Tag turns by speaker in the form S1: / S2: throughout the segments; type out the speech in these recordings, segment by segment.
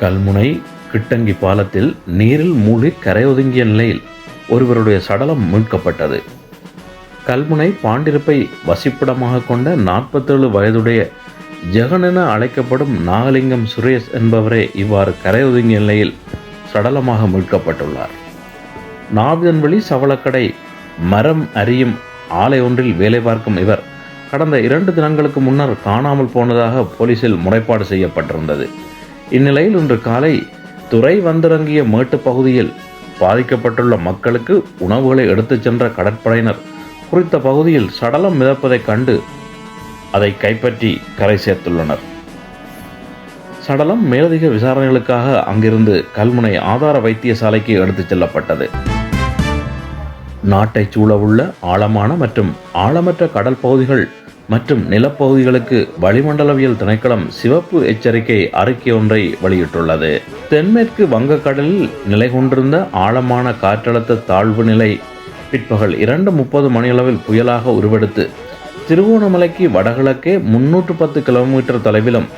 S1: கல்முனை கிட்டங்கி பாலத்தில் நீரில் மூழ்கி கரையொதுங்கிய நிலையில் ஒருவருடைய சடலம் மீட்கப்பட்டது. கல்முனை பாண்டிருப்பை வசிப்பிடமாக கொண்ட நாற்பத்தேழு வயதுடைய ஜெகன் என அழைக்கப்படும் நாகலிங்கம் சுரேஷ் என்பவரே இவ்வாறு கரையொதுங்கிய நிலையில் சடலமாக மீட்கப்பட்டுள்ளார். நாவிதன்வெளி சவளக்கடை மரம் அறியும் ஆலை ஒன்றில் வேலை பார்க்கும் இவர் கடந்த இரண்டு தினங்களுக்கு முன்னர் காணாமல் போனதாக போலீசில் முறைப்பாடு செய்யப்பட்டிருந்தது. இந்நிலையில் இன்று காலை துறை வந்திறங்கிய மேட்டு பகுதியில் பாதிக்கப்பட்டுள்ள மக்களுக்கு உணவுகளை எடுத்துச் சென்ற கடற்படையினர் குறித்த பகுதியில் சடலம் மிதப்பதைக் கண்டு அதை கைப்பற்றி கரை சேர்த்துள்ளனர். சடலம் மேலதிக விசாரணைகளுக்காக அங்கிருந்து கல்முனை ஆதார வைத்தியசாலைக்கு எடுத்துச் செல்லப்பட்டது. நாட்டை சூழவுள்ள ஆழமான மற்றும் ஆழமற்ற கடல் பகுதிகள் மற்றும் நிலப்பகுதிகளுக்கு வளிமண்டலவியல் திணைக்களம் சிவப்பு எச்சரிக்கை அறிக்கை ஒன்றை வெளியிட்டுள்ளது. தென்மேற்கு வங்கக்கடலில் நிலை கொண்டிருந்த ஆழமான காற்றழுத்த தாழ்வு நிலை பிற்பகல் இரண்டு முப்பது மணியளவில் புயலாக உருவெடுத்து திருகோணமலைக்கு வடகிழக்கே முன்னூற்று பத்து கிலோமீட்டர் தொலைவிலும்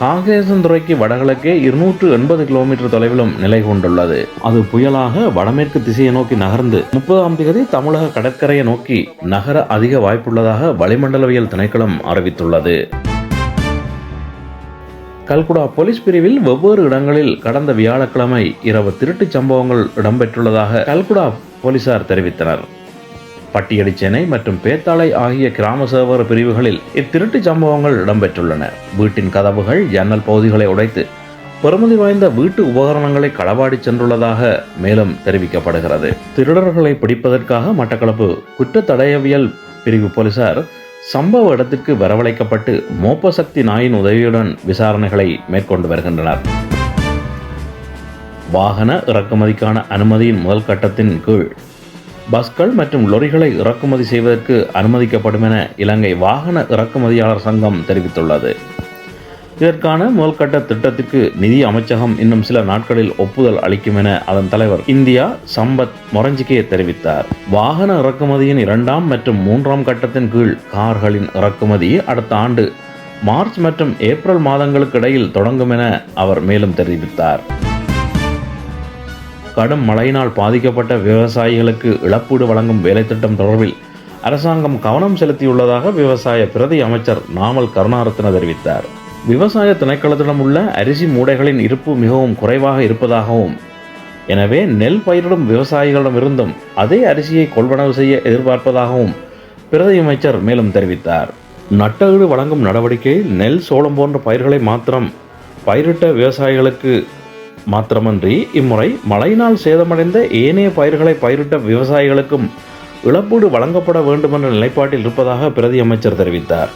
S1: காங்கேசன்துறைக்கு வடகிழக்கே இருநூற்று எண்பது கிலோமீட்டர் தொலைவிலும் நிலை கொண்டுள்ளது. அது புயலாக வடமேற்கு திசையை நோக்கி நகர்ந்து முப்பதாம் தேதி தமிழக கடற்கரையை நோக்கி நகர அதிக வாய்ப்புள்ளதாக வளிமண்டலவியல் திணைக்களம் அறிவித்துள்ளது. கல்குடா போலீஸ் பிரிவில் வெவ்வேறு இடங்களில் கடந்த வியாழக்கிழமை இரவு திருட்டுச் சம்பவங்கள் இடம்பெற்றுள்ளதாக கல்குடா போலீசார் தெரிவித்தனர். பட்டியடிச்சேனை மற்றும் பேத்தாளை ஆகிய கிராம சேவர பிரிவுகளில் இத்திருட்டு சம்பவங்கள் இடம்பெற்றுள்ளன. வீட்டின் கதவுகள் ஜன்னல் பகுதிகளை உடைத்து பெருமதி வாய்ந்த வீட்டு உபகரணங்களை களவாடி சென்றுள்ளதாக மேலும் தெரிவிக்கப்படுகிறது. திருடர்களை பிடிப்பதற்காக மட்டக்களப்பு குற்ற தடயவியல் பிரிவு போலீசார் சம்பவ இடத்திற்கு வரவழைக்கப்பட்டு மோப்ப சக்தி நாயின் உதவியுடன் விசாரணைகளை மேற்கொண்டு வருகின்றனர். வாகன இறக்குமதிக்கான அனுமதியின் முதல் கட்டத்தின் கீழ் பஸ்கள் மற்றும் லொரிகளை இறக்குமதி செய்வதற்கு அனுமதிக்கப்படும் என இலங்கை வாகன இறக்குமதியாளர் சங்கம் தெரிவித்துள்ளது. இதற்கான முதல்கட்ட திட்டத்திற்கு நிதி அமைச்சகம் இன்னும் சில நாட்களில் ஒப்புதல் அளிக்கும் என அதன் தலைவர் இந்தியா சம்பத் மொரஞ்சிகே தெரிவித்தார். வாகன இறக்குமதியின் இரண்டாம் மற்றும் மூன்றாம் கட்டத்தின் கீழ் கார்களின் இறக்குமதி அடுத்த ஆண்டு மார்ச் மற்றும் ஏப்ரல் மாதங்களுக்கு இடையில் தொடங்கும் என அவர் மேலும் தெரிவித்தார். கடும் மழையினால் பாதிக்கப்பட்ட விவசாயிகளுக்கு இழப்பீடு வழங்கும் வேலைத்திட்டம் தொடர்பில் அரசாங்கம் கவனம் செலுத்தியுள்ளதாக விவசாய பிரதி அமைச்சர் நாமல் கருணாரத்ன தெரிவித்தார். விவசாய திணைக்களத்திடம் உள்ள அரிசி மூடைகளின் இருப்பு மிகவும் குறைவாக இருப்பதாகவும் எனவே நெல் பயிரிடும் விவசாயிகளிடமிருந்தும் அதே அரிசியை கொள்வனவு செய்ய எதிர்பார்ப்பதாகவும் பிரதி அமைச்சர் மேலும் தெரிவித்தார். நட்டஈடு வழங்கும் நடவடிக்கையில் நெல் சோளம் போன்ற பயிர்களை மாத்திரம் பயிரிட்ட விவசாயிகளுக்கு மாத்திரமன்றி இம்முறை மழையினால் சேதமடைந்த ஏனைய பயிர்களை பயிரிட்ட விவசாயிகளுக்கும் இழப்பீடு வழங்கப்பட வேண்டும் என்ற நிலைப்பாட்டில் இருப்பதாக பிரதி அமைச்சர் தெரிவித்தார்.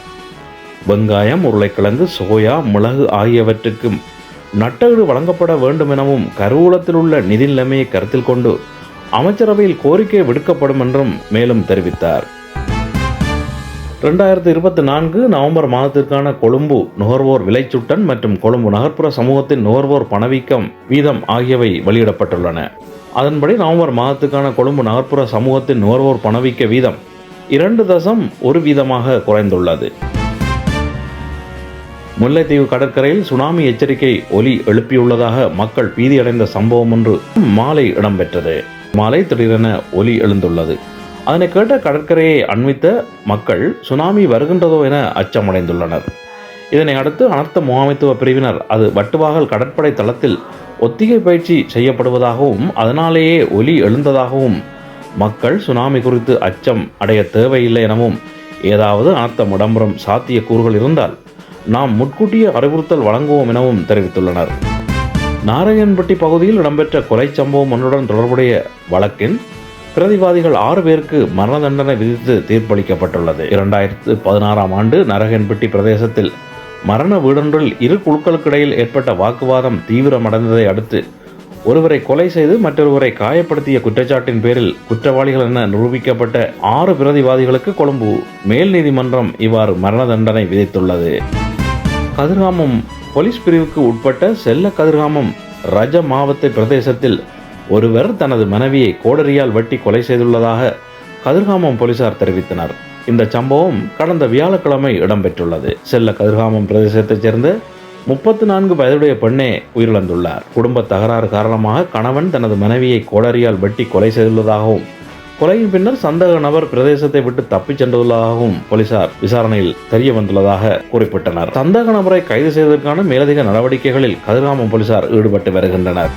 S1: வெங்காயம் உருளைக்கிழங்கு சோயா மிளகு ஆகியவற்றுக்கும் நட்டஈடு வழங்கப்பட வேண்டும் எனவும் கருவூலத்தில் உள்ள நிதி நிலைமையை கருத்தில் கொண்டு அமைச்சரவையில் கோரிக்கை விடுக்கப்படும் என்றும் மேலும் தெரிவித்தார். ரெண்டாயிரத்தி இருபத்தி நான்கு நவம்பர் மாதத்திற்கான கொழும்பு நுகர்வோர் விலைச்சுட்டன் மற்றும் கொழும்பு நகர்ப்புற சமூகத்தின் நுகர்வோர் பணவீக்கம் வீதம் ஆகியவை வெளியிடப்பட்டுள்ளன. அதன்படி நவம்பர் மாதத்துக்கான கொழும்பு நகர்ப்புற சமூகத்தின் நுகர்வோர் பணவீக்க வீதம் இரண்டு தசம் ஒரு வீதமாக குறைந்துள்ளது. முல்லைத்தீவு கடற்கரையில் சுனாமி எச்சரிக்கை ஒலி எழுப்பியுள்ளதாக மக்கள் பீதியடைந்த சம்பவம் ஒன்று மாலை இடம்பெற்றது. மாலை திடீரென ஒலி எழுந்துள்ளது. அதனை கேட்ட கடற்கரையை அண்மித்த மக்கள் சுனாமி வருகின்றதோ என அச்சமடைந்துள்ளனர். இதனை அடுத்து அனர்த்த முகாமைத்துவ பிரிவினர் அது வட்டுவாகல் கடற்படை தளத்தில் ஒத்திகை பயிற்சி செய்யப்படுவதாகவும் அதனாலேயே ஒலி எழுந்ததாகவும் மக்கள் சுனாமி குறித்து அச்சம் அடைய தேவையில்லை எனவும் ஏதாவது அனர்த்தம் இடம்பெறும் சாத்திய கூறுகள் இருந்தால் நாம் முன்கூட்டிய அறிவுறுத்தல் வழங்குவோம் எனவும் தெரிவித்துள்ளனர். நாராயண்பட்டி பகுதியில் இடம்பெற்ற கொலை சம்பவம் ஒன்றுடன் தொடர்புடைய வழக்கின் பிரதிவாதிகள் ஆறு பேருக்கு மரண தண்டனை விதித்து தீர்ப்பளிக்கப்பட்டுள்ளது. இரண்டாயிரத்து பதினாறாம் ஆண்டு நரகன்பட்டி பிரதேசத்தில் மரண வீடொன்றில் இரு குழுக்களுக்கிடையில் ஏற்பட்ட வாக்குவாதம் தீவிரமடைந்ததை அடுத்து ஒருவரை கொலை செய்து மற்றொருவரை காயப்படுத்திய குற்றச்சாட்டின் பேரில் குற்றவாளிகள் என நிரூபிக்கப்பட்ட ஆறு பிரதிவாதிகளுக்கு கொழும்பு மேல் நீதிமன்றம் இவ்வாறு மரண தண்டனை விதித்துள்ளது. கதிர்காமம் போலீஸ் பிரிவுக்கு உட்பட்ட செல்ல கதிர்காமம் ரஜ மாவத்தை பிரதேசத்தில் ஒருவர் தனது மனைவியை கோடரியால் வெட்டி கொலை செய்துள்ளதாக கதிர்காமம் போலீசார் தெரிவித்தனர். இந்த சம்பவம் கடந்த வியாழக்கிழமை இடம்பெற்றுள்ளது. செல்ல கதிர்காமம் பிரதேசத்தைச் சேர்ந்த முப்பத்து நான்கு வயதுடைய பெண்ணே உயிரிழந்துள்ளார். குடும்ப தகராறு காரணமாக கணவன் தனது மனைவியை கோடரியால் வெட்டி கொலை செய்துள்ளதாகவும் கொலையின் பின்னர் சந்தேக நபர் பிரதேசத்தை விட்டு தப்பிச் சென்றுள்ளதாகவும் போலீசார் விசாரணையில் தெரிய வந்துள்ளதாக குறிப்பிட்டனர். சந்தேக நபரை கைது செய்வதற்கான மேலதிக நடவடிக்கைகளில் கதிர்காமம் போலீசார் ஈடுபட்டு வருகின்றனர்.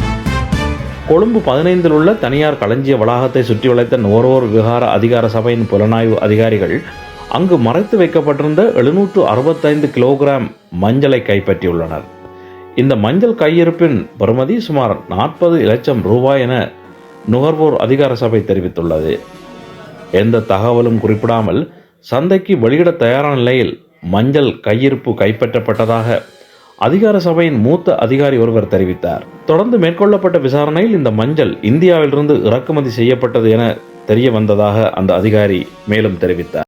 S1: கொழும்பு பதினைந்தில் உள்ள தனியார் களஞ்சிய வளாகத்தை சுற்றி வளைத்த நுகர்வோர் விகார அதிகார சபையின் புலனாய்வு அதிகாரிகள் அங்கு மறைத்து வைக்கப்பட்டிருந்த எழுநூற்று அறுபத்தைந்து கிலோகிராம் மஞ்சளை கைப்பற்றியுள்ளனர். இந்த மஞ்சள் கையிருப்பின் பெறுமதி சுமார் நாற்பது லட்சம் ரூபாய் என நுகர்வோர் அதிகார சபை தெரிவித்துள்ளது. எந்த தகவலும் குறிப்பிடாமல் சந்தைக்கு வெளியிட தயாரான நிலையில் மஞ்சள் கையிருப்பு கைப்பற்றப்பட்டதாக அதிகார சபையின் மூத்த அதிகாரி ஒருவர் தெரிவித்தார். தொடர்ந்து மேற்கொள்ளப்பட்ட விசாரணையில் இந்த மஞ்சள் இந்தியாவிலிருந்து இறக்குமதி செய்யப்பட்டது என தெரிய வந்ததாக அந்த அதிகாரி மேலும் தெரிவித்தார்.